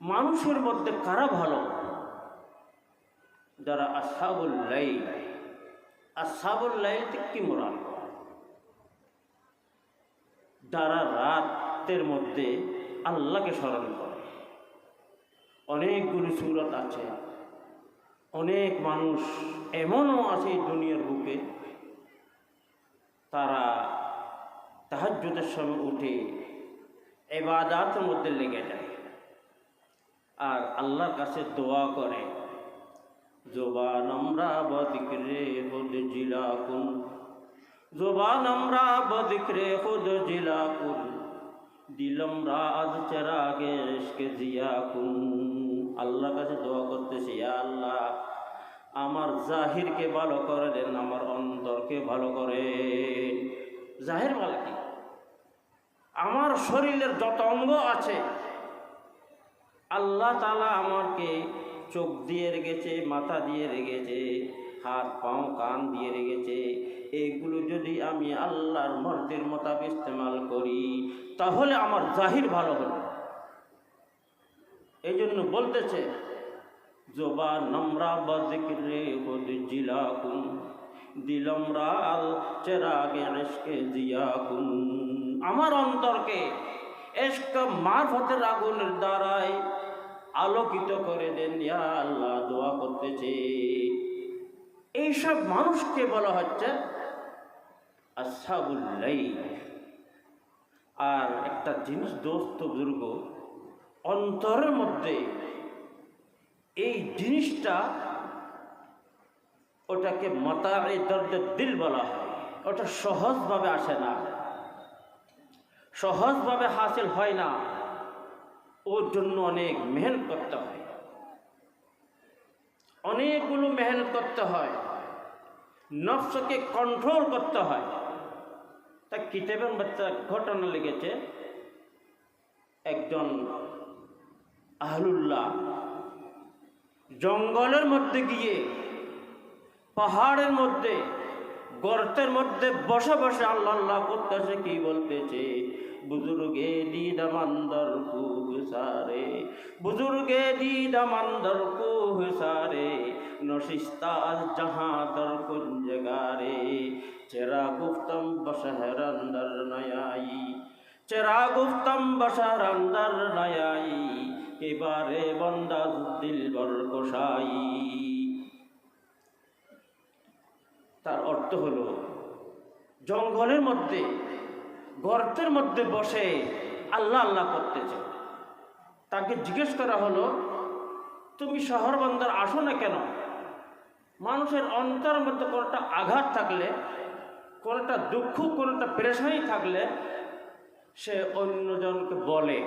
মানুষের মধ্যে কারা ভালো? যারা লাইল থেকে কি মোরাল যারা রাতের মধ্যে আল্লাহকে স্মরণ করে। অনেকগুলি সুরত আছে। অনেক মানুষ এমনও আছে দুনিয়ার বুকে, তারা তাহাজ্জুদের সময় উঠে এবাদাতের মধ্যে লেগে যায়। আর আল্লাহর কাছে দোয়া করে, জোবান আমরা বদিকরে হুদ জিলা কুন জোবান আমরা বদিকরে হুদ জিলা কুন দিলম রাজ চেরাগে ইশকে জিয়া কুন আল্লাহর কাছে দোয়া করতেছি আল্লাহ, আমার জাহিরকে ভালো করে দেন, আমার অন্তরকে ভালো করে জাহির বলে কি? আমার শরীরের যত অঙ্গ আছে, আল্লাহ তালা আমাকে চোখ দিয়ে রেখেছে, মাথা দিয়ে রেখেছে, হাত, পাও, কান দিয়ে রেখেছে। এগুলো যদি আমি আল্লাহর মর্দের মোতাবেক ইস্তেমাল করি, তাহলে আমার জাহির ভালো হবে। এই জন্য বলতেছে জোবা নম্রা হুদ জিলা কুন দিলম রাল, চেরাগে এসকে জিয়া কুন আমার অন্তরকে এসক মারফতের আগুনের দ্বারাই আলোকিত করে দেন, ইয়া আল্লাহ, দোয়া করতেছে। এইসব মানুষকে বলা হচ্ছে আসাবুল্লাই আর একটা জিনিস দোস্ত দুর্গ অন্তরের মধ্যে এই জিনিসটা ওটাকে মাতারে দর্দের দিল বলা হয়। ওটা সহজভাবে আসে না। সহজভাবে হাসিল হয় না। ওর জন্য অনেক মেহনত করতে হয়। অনেকগুলো মেহনত করতে হয়। নফসকে কন্ট্রোল করতে হয়। তা কিতাবের বাচ্চা ঘটনা লেগেছে একজন আহলুল্লাহ জঙ্গলের মধ্যে গিয়ে পাহাড়ের মধ্যে, গর্তের মধ্যে বসে বসে আল্লাহ আল্লাহ করতেছে, কি বলতেছে? বুজুর্গে দিদা মান্দর কুসারে বুজুর্গে দিদা মান্দর কুসারে নশিস্তাজ জাহাদর কুঞ্জগারে, চেরা গুপ্তম বসহরন্দর নয়াই, চেরা গুপ্তম বসহরন্দর নয়াই, এবারে বন্দা দিল বর কোষাই তার অর্থ হলো, জঙ্গলের মধ্যে, গর্তের মধ্যে বসে আল্লাহ আল্লাহ করতেছে। তাকে জিজ্ঞেস করা হলো, তুমি শহর বন্দর আসো না কেন? মানুষের অন্তরের মধ্যে কোনোটা আঘাত থাকলে, কোনোটা দুঃখ, কোনোটা পেরেশানি থাকলে, সে অন্যজনকে বলে,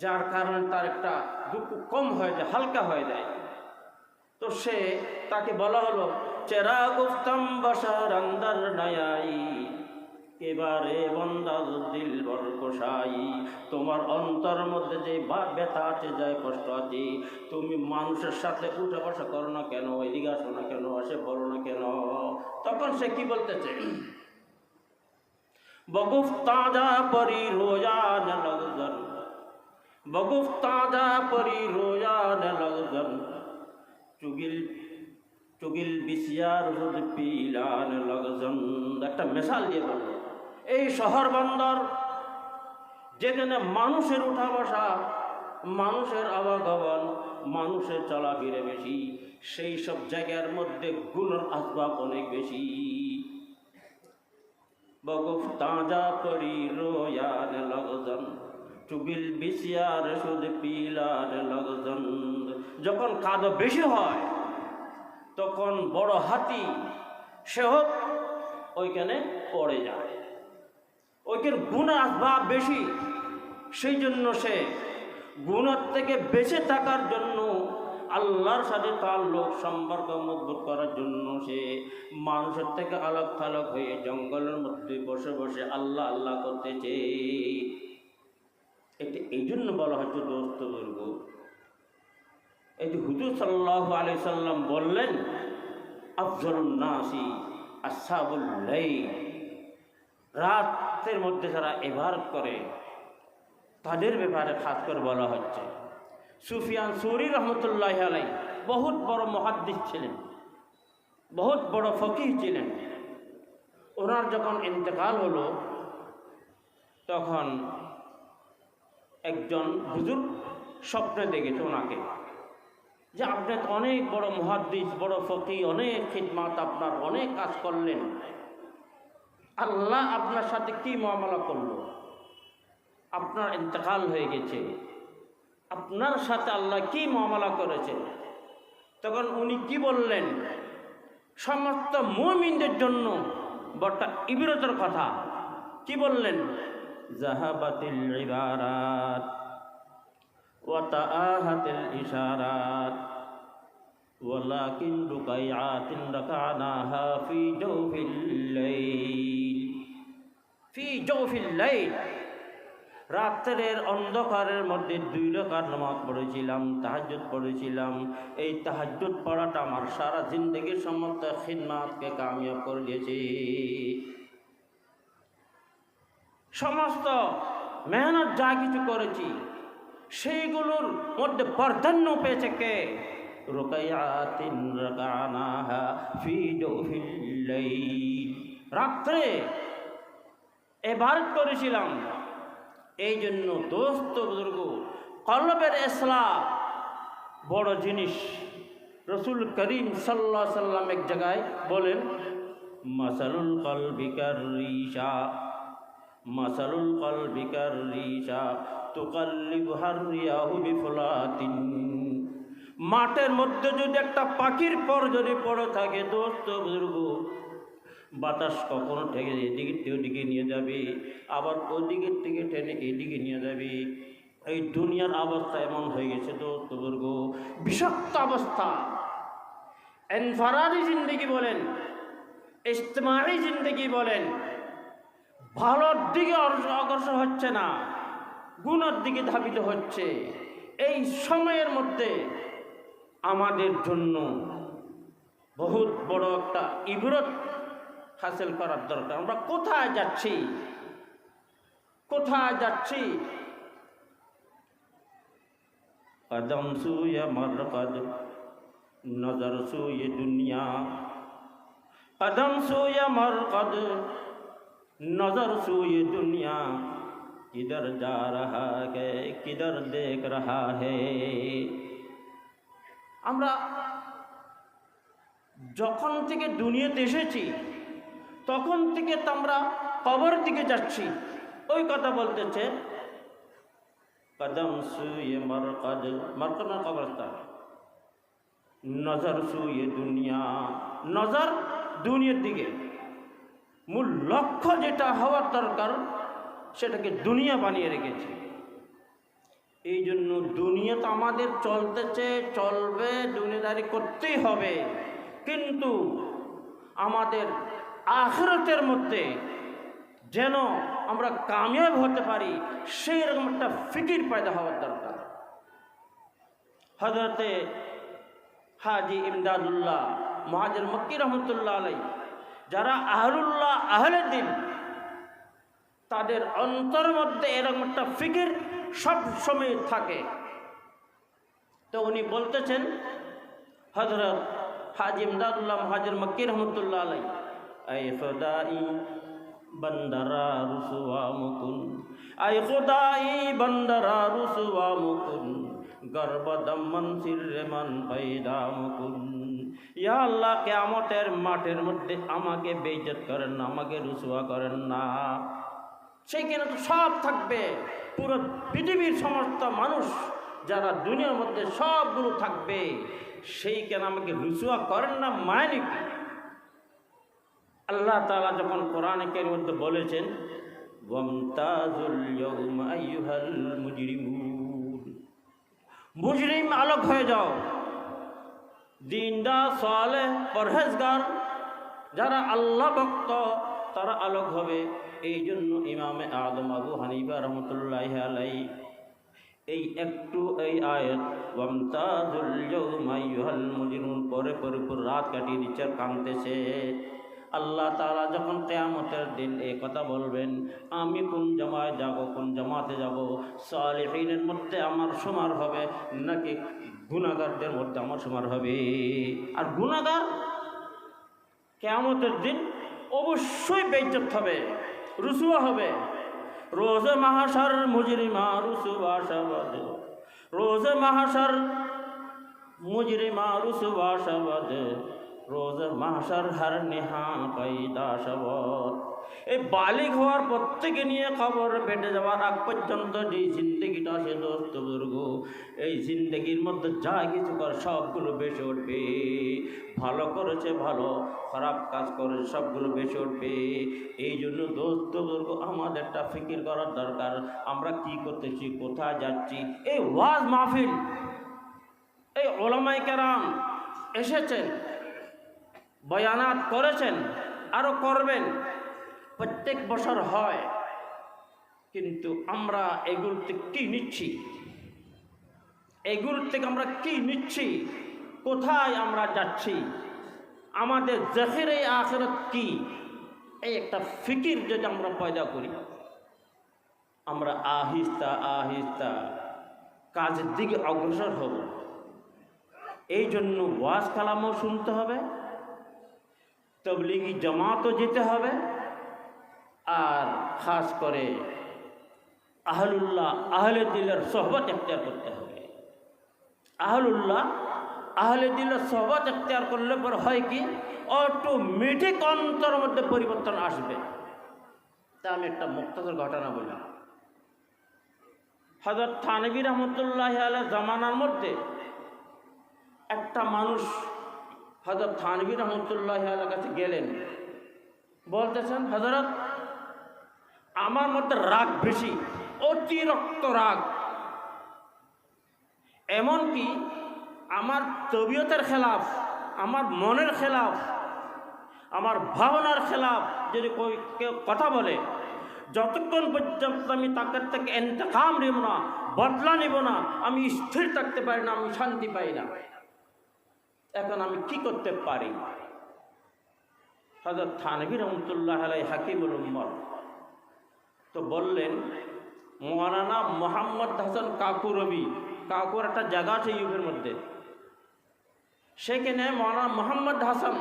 যার কারণে তার একটা দুঃখ কম হয়ে যায়, হালকা হয়ে যায়। তো সে তাকে বলা হলো চেরা গুফতম বসার আন্দার নায়াই। এবারে বন্দাল দিল বর তোমার অন্তর মধ্যে যে বা ব্যথা আছে যায় কষ্ট আছে, তুমি মানুষের সাথে উঠে বসা করো না কেন? এদিকে আসো না কেন? আসে বলো না কেন? তখন সে কি বলতেছে? বগুফ তাজা পরি রোজান লগজন বগুফ তাজা পরি রোজান লগজন চুগিল চুগিল বিশিয়ার হুদ পিলান লগজন। একটা মেশাল দিয়ে বলল এই শহর বন্দর, যেখানে মানুষের উঠা বসা, মানুষের আবাগমন, মানুষের চলাফিরে বেশি, সেই সব জায়গার মধ্যে গুণর আসবাব অনেক বেশি। বগুফ তাজা পরি রোয়ান লগজন চুবিল বিশিয়ার সুদ পিলার লগজন। যখন কাদ বেশি হয় তখন বড় হাতি, সে হোক, ওইখানে পড়ে যায়। ওইখানে গুণ আসবাব বেশি, সেই জন্য সে গুণের থেকে বেঁচে থাকার জন্য আল্লাহর সাথে তার লোক সম্পর্ক মজবুত করার জন্য সে মানুষের থেকে আলাপ থালক হয়ে জঙ্গলের মধ্যে বসে বসে আল্লাহ আল্লাহ করতেছে। এটি এই জন্য বলা হচ্ছে, দোস্ত দুর্গ এই যে হুজুর সাল্লাহ আলি সাল্লাম বললেন, আফজলুন নাসি আসাবুল্লাই রাতের মধ্যে যারা এবার করে, তাদের ব্যাপারে খাস করে বলা হচ্ছে, সুফিয়ান সুরি রহমতুল্লাহ আলাই বহুত বড় মহাদ্দিস ছিলেন, বহুত বড় ফকির ছিলেন। ওনার যখন ইন্তেকাল হলো, তখন একজন হুজুর স্বপ্নে দেখেছে ওনাকে। যে আপনি অনেক বড় মহাদ্দিস, বড় ফকি অনেক খিদমাত আপনার, অনেক কাজ করলেন। আল্লাহ আপনার সাথে কি মামলা করল? আপনার ইন্তকাল হয়ে গেছে। আপনার সাথে আল্লাহ কি মামলা করেছে? তখন উনি কি বললেন? সমস্ত মুমিনদের জন্য বড়টা ইবিরতের কথা। কি বললেন? জাহাবাতিল ইবারাত। ওয়াতাআহাতিল ইশারাত ولكن ركيعات ركعناها في جوف الليل في جوف الليل রাত্রের অন্ধকারের মধ্যে দুই রকার নামাজ পড়েছিলাম তাহাজ্জুদ পড়েছিলাম এই তাহাজ্জুদ পড়াটা আমার সারা জিন্দগির সমস্ত খিদমাতকে কামিয়াব করে দিয়েছে সমস্ত মেহনত যা কিছু করেছি সেইগুলোর মধ্যে প্রাধান্য পেয়েছে কে? রাত্রে এবার করেছিলাম। এই জন্য দোস্ত বুজুর্গ, কলবের এসলা বড় জিনিস। রসুল করিম সাল্লা সাল্লাম এক জায়গায় বলেন, মাসালুল কল কলবিকার রিসা মাসালুল কল কলবিকার রিসা মাঠের মধ্যে যদি একটা পাখির পর যদি পড়ে থাকে দোস্ত বুজুর্গ বাতাস কখনো ঠেকে এদিকে ওদিকে নিয়ে যাবে, আবার ওদিকের থেকে টেনে এদিকে নিয়ে যাবে। এই দুনিয়ার অবস্থা এমন হয়ে গেছে দোস্ত বুজুর্গ। বিষাক্ত অবস্থা। এনফারারি জিন্দগি বলেন, ইজতেমাই জিন্দগি বলেন, ভালোর দিকে অগ্রসর হচ্ছে না। গুণার দিকে ধাবিত হচ্ছে। এই সময়ের মধ্যে আমাদের জন্য বহুত বড় একটা ইবরত হাসিল করার দরকার। আমরা কোথায় যাচ্ছি? কোথায় যাচ্ছি? কদম সুয়ে মরকদ, নজর সুয়ে দুনিয়া। কদম সুয়ে মরকদ, নজর সুয়ে দুনিয়া। किधर जा रहा है किधर देख रहा है আমরা যখন থেকে দুনিয়াতে এসেছি তখন থেকে তো আমরা কবর দিকে যাচ্ছি ওই কথা বলতেছে কদম সুয়ে মরকদ মরকদ না কবরস্থান নজর সুয়ে দুনিয়া নজর দুনিয়ার দিকে মূল লক্ষ্য যেটা হওয়ার দরকার সেটাকে দুনিয়া বানিয়ে রেখেছে। এই জন্য দুনিয়া তো আমাদের চলতেছে, চলবে, দুনিয়াদারি করতেই হবে। কিন্তু আমাদের আখরতের মধ্যে যেন আমরা কামিয়াব হতে পারি সেই রকম একটা ফিকির পয়দা হওয়ার দরকার। হজরতে হাজি ইমদাদুল্লাহ, মহাজের মক্কি রহমতুল্লাহ আলাই যারা আহরুল্লাহ আহলে দিন তাদের অন্তর মধ্যে এরকম একটা ফিকির সব সময় থাকে। তো উনি বলতেছেন হজরত হাজি ইমদাদুল্লাহ মহাজের মক্কি রহমতুল্লাহ আলাই আই খোদাই বন্দরা রুসুয়া মুকুন, আই খোদাই বন্দরা রুসুয়া মুকুন, গর্বদম মনসির রেমান পৈদা মুকুন। ইয়া আল্লাহ, কেয়ামতের মাঠের মধ্যে আমাকে বেইজত করেন না, আমাকে রুসুয়া করেন না। সেইখানে তো সব থাকবে। পুরো পৃথিবীর সমস্ত মানুষ যারা দুনিয়ার মধ্যে সবগুলো থাকবে, সেই কেন আমাকে রুসুয়া করেন না মানে কি? আল্লাহ তালা যখন কোরআনের মধ্যে বলেছেন মুজরিম আলোক হয়ে যাও। দিনদা সালে পরহেজগার, যারা আল্লাহ ভক্ত, তারা আলোক হবে। এই জন্য ইমামে আদম আবু হানিফা রহমতুল্লাহ আলাই এই একটু এই আয়াত, ওয়ামতাজুল ইয়াউমা পরে পরে পুরো রাত কাটিয়ে দিচ্ছে কাঁদতেছে। আল্লাহ তাআলা যখন কেয়ামতের দিন এই কথা বলবেন, আমি কোন জামায় যাব, কোন জামাতে যাব? সালেহিনের মধ্যে আমার সমার হবে নাকি গুণাগারদের মধ্যে আমার সমার হবে? আর গুণাগার কেয়ামতের দিন অবশ্যই বেজ্জত হবে। রুসুয়া হবে। রোজে মাহাসার মুজরিমা রুসুয়া সাবাদ রোজে মাহাসার মুজরিমা রুসুয়া সাবাদ রোজ মাহাসার হার নেহা কাইদা সাবত এই বালিক হওয়ার প্রত্যেকে নিয়ে খবর বেটে যাওয়ার আগ পর্যন্ত যে জিন্দগিটা সে দোস্ত দুর্গ এই জিন্দগির মধ্যে যা কিছু কর সবগুলো বেশি উঠবে। ভালো করেছে ভালো, খারাপ কাজ করে সবগুলো বেশি উঠবে। এই জন্য দোস্ত দুর্গ আমাদেরটা ফিকির করার দরকার। আমরা কি করতেছি, কোথায় যাচ্ছি? এই ওয়াজ মাহফিল, এই ওলামাই কেরাম এসেছেন। বয়ানাত করেছেন আরও করবেন। প্রত্যেক বছর হয়, কিন্তু আমরা এগুলো থেকে কী নিচ্ছি? এগুলোর থেকে আমরা কি নিচ্ছি? কোথায় আমরা যাচ্ছি? আমাদের জেহের এই আখেরত কি? এই একটা ফিকির যদি আমরা পয়দা করি, আমরা আহিস্তা আহিস্তা কাজের দিকে অগ্রসর হব। এই জন্য ওয়াজ কালামও শুনতে হবে তবলিগি জামাতও যেতে হবে, আর খাস করে আহলুল্লাহ, আহলে দিলের সহবত এখতিয়ার করতে হবে। আহলুল্লাহ, আহলে দিলের সহবত এখতিয়ার করলে পর হয় কি? অটোমেটিক অন্তর মধ্যে পরিবর্তন আসবে। তা আমি একটা মুক্তাদের ঘটনা বললাম। হজরত থানবী রহমতুল্লাহ আলের জামানার মধ্যে একটা মানুষ হজরত থানবী রহমতুল্লাহ আলের কাছে গেলেন। বলতেছেন হজরত আমার মধ্যে রাগ বেশি, অতিরিক্ত রাগ। এমনকি আমার তবিয়তের খেলাফ, আমার মনের খেলাফ, আমার ভাবনার খেলাফ যদি কেউ কথা বলে, যতক্ষণ পর্যন্ত আমি তাকে থেকে এন্তকাম নেব না, বদলা নেব না, আমি স্থির থাকতে পারি না, আমি শান্তি পাই না। এখন আমি কি করতে পারি? হজরত থানবির রহমতুল্লাহ আলাই হাকিমুল উম্মর তো বললেন, মৌলানা মোহাম্মদ হাসান কাকু রবি। কাকুর একটা জায়গা আছে ইউপের মধ্যে। সেখানে মৌলানা মোহাম্মদ হাসান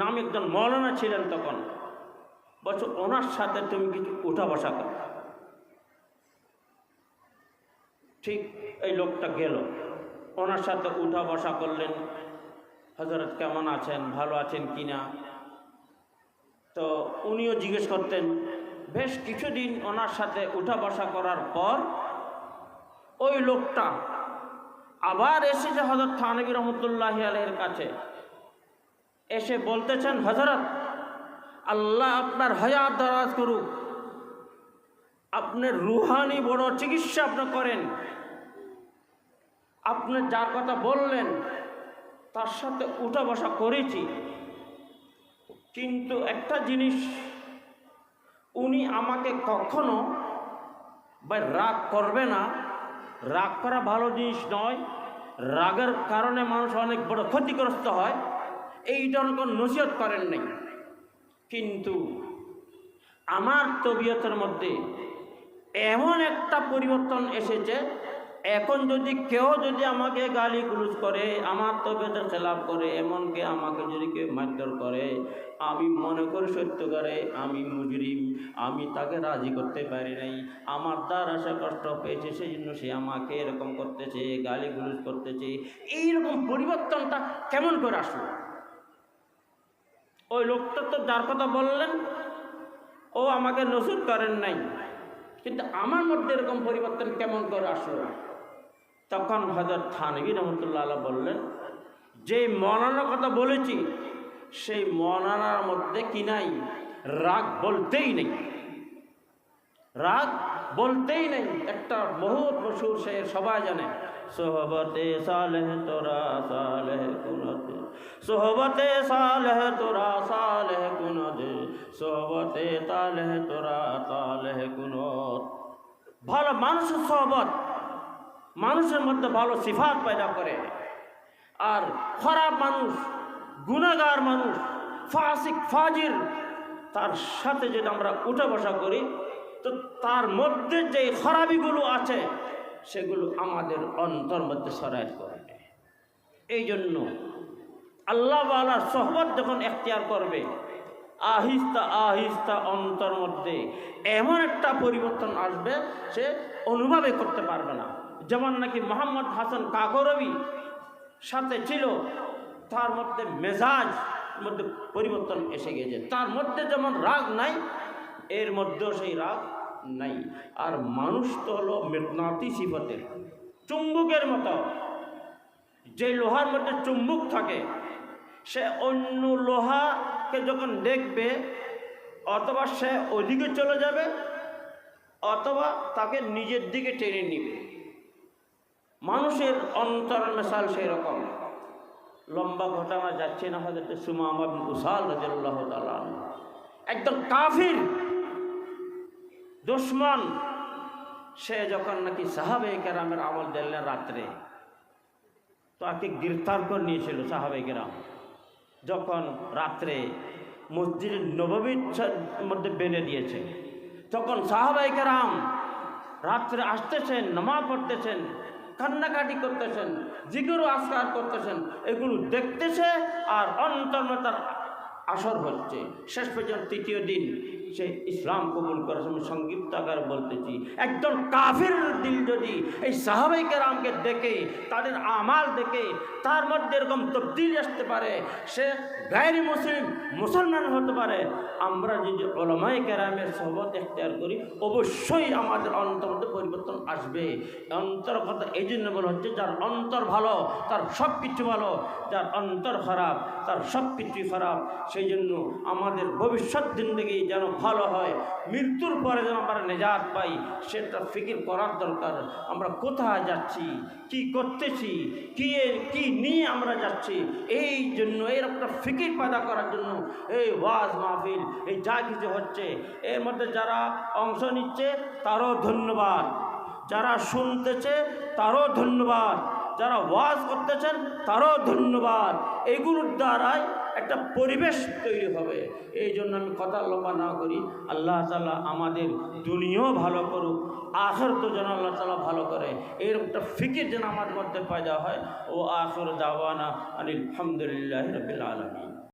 নাম একজন মৌলানা ছিলেন তখন। বলছো, ওনার সাথে তুমি কিছু উঠা বসা করো। ঠিক এই লোকটা গেল। ওনার সাথে উঠা বসা করলেন। হজরত কেমন আছেন? ভালো আছেন কি না তো উনিও জিজ্ঞেস করতেন, বেশ কিছুদিন ওনার সাথে উঠা বসা করার পর ওই লোকটা আবার এসেছে হজরত থানবী রহমতুল্লাহ আলহের কাছে। এসে বলতেছেন হজরত আল্লাহ আপনার হয়াত দরাজ করুক। আপনি রুহানি বড় চিকিৎসা আপনি করেন। আপনি যার কথা বললেন, তার সাথে উঠা বসা করেছি। কিন্তু একটা জিনিস, উনি আমাকে কখনো বা রাগ করবে না। রাগ করা ভালো জিনিস নয়। রাগের কারণে মানুষ অনেক বড় ক্ষতিগ্রস্ত হয়। এই ধরনের নসিহত করেন নাই। কিন্তু আমার তবিয়তের মধ্যে এমন একটা পরিবর্তন এসেছে এখন যদি কেউ যদি আমাকে গালি গুলুজ করে, আমার তবিয়তের খেলাপ করে, এমনকি আমাকে যদি কেউ মারধর করে, আমি মনে করি সত্যকারে আমি মুজরিম, আমি তাকে রাজি করতে পারি নাই। আমার দ্বারা সে কষ্ট পেয়েছে সেই জন্য সে আমাকে এরকম করতেছে, গালি গুলুজ করতেছে। এইরকম পরিবর্তনটা কেমন করে আসলো? ওই লোকটা তো যার কথা বললেন, ও আমাকে নসুর করেন নাই। কিন্তু আমার মধ্যে এরকম পরিবর্তন কেমন করে আসলো? তখন হজরত থানবী রহমতুল্লাহ আল্লাহ বললেন, যে মনানার কথা বলেছি, সেই মনানার মধ্যে কি নাই? রাগ বলতেই নেই। রাগ বলতেই নেই। একটা বহুত মশুর সে সবাই জানে। সোহবতে সালেহ তোরা, সালেহ কুনতে সোহবতে সালেহ তোরা, সালেহ কুনতে সোহবতে তালেহ তোরা, তালেহ কুনত ভালো মানুষের সোহবত। মানুষের মধ্যে ভালো সিফাত পয়দা করে। আর খারাপ মানুষ গুণাগার মানুষ, ফাসিক, ফাজির, তার সাথে যদি আমরা উঠা বসা করি, তো তার মধ্যে যে খরাবিগুলো আছে, সেগুলো আমাদের অন্তর মধ্যে সরাই করবে এই জন্য আল্লাহ আল্লাহর সহবত যখন এখতিয়ার করবে, আহিস্তা আহিস্তা অন্তর মধ্যে এমন একটা পরিবর্তন আসবে, সে অনুভবে করতে পারবে না। যেমন নাকি মোহাম্মদ হাসান কাকরবি সাথে ছিল, তার মধ্যে মেজাজ, মধ্যে পরিবর্তন এসে গেছে। তার মধ্যে যেমন রাগ নাই, এর মধ্যেও সেই রাগ নাই। আর মানুষ তো হলো মেঘনাতি সিফতের, চুম্বকের মতো। যে লোহার মধ্যে চুম্বক থাকে, সে অন্য লোহাকে যখন দেখবে, অথবা সে ওদিকে চলে যাবে, অথবা তাকে নিজের দিকে টেনে নিবে। মানুষের অন্তর মেশাল সেই রকম লম্বা ঘটনা যাচ্ছে না হয়তো সুমামা বিন উসাল রাজিয়াল্লাহ একদম কাফির, দুশ্মন। সে যখন নাকি সাহাবে কেরামের আমল দিলেন রাত্রে, তাকে গ্রেফতার করে নিয়েছিল সাহাবে কেরাম যখন রাত্রে মসজিদের নবমীর মধ্যে বেঁধে দিয়েছে, তখন সাহাবাই কেরাম রাত্রে আসতেছেন, নামাজ পড়তেছেন কান্নাকাটি করতেছেন জিগুরু আসকার করতেছেন, এগুলো দেখতেছে আর অন্তর্মতার আসর হচ্ছে। শেষ পর্যন্ত তৃতীয় দিন সে ইসলাম কবুল করার সময় সংক্ষিপ্ত আকারে বলতেছি। একজন কাফের দিল যদি এই সাহাবাই কেরামকে দেখে, তাদের আমাল দেখে, তার মধ্যে এরকম তবদিল আসতে পারে, সে গায়ের মুসলিম, মুসলমান হতে পারে, আমরা যদি ওলামাই কেরামের সহবত এখতিয়ার করি, অবশ্যই আমাদের অন্তর মধ্যে পরিবর্তন আসবে। অন্তর কথা এই জন্য বলা হচ্ছে, যার অন্তর ভালো, তার সব কিছু ভালো, যার অন্তর খারাপ, তার সব কিছুই খারাপ, সেই জন্য আমাদের ভবিষ্যৎ জিন্দগি যেন ভালো হয়। মৃত্যুর পরে যেন আমরা নেজাত পাই, সেটা ফিকির করার দরকার। আমরা কোথায় যাচ্ছি? কি করতেছি? কি কি নিয়ে আমরা যাচ্ছি? এই জন্য, এর একটা ফিকির পয়দা করার জন্য এই ওয়াজ মাহফিল, এই যা কিছু হচ্ছে, এর মধ্যে যারা অংশ নিচ্ছে, তারও ধন্যবাদ। যারা শুনতেছে, তারও ধন্যবাদ। যারা ওয়াজ করতেছেন, তারও ধন্যবাদ। এগুলোর দ্বারাই একটা পরিবেশ তৈরি হবে। এই জন্য আমি কথা লম্বা না করি। আল্লাহ তালা আমাদের দুনিয়াও ভালো করুক আখর তো যেন আল্লাহ তালা ভালো করে। এরকম একটা ফিকির যেন আমার মধ্যে পয়দা হয়। ও আখর দাওয়ানা আলহামদুলিল্লাহ রবিল আলমী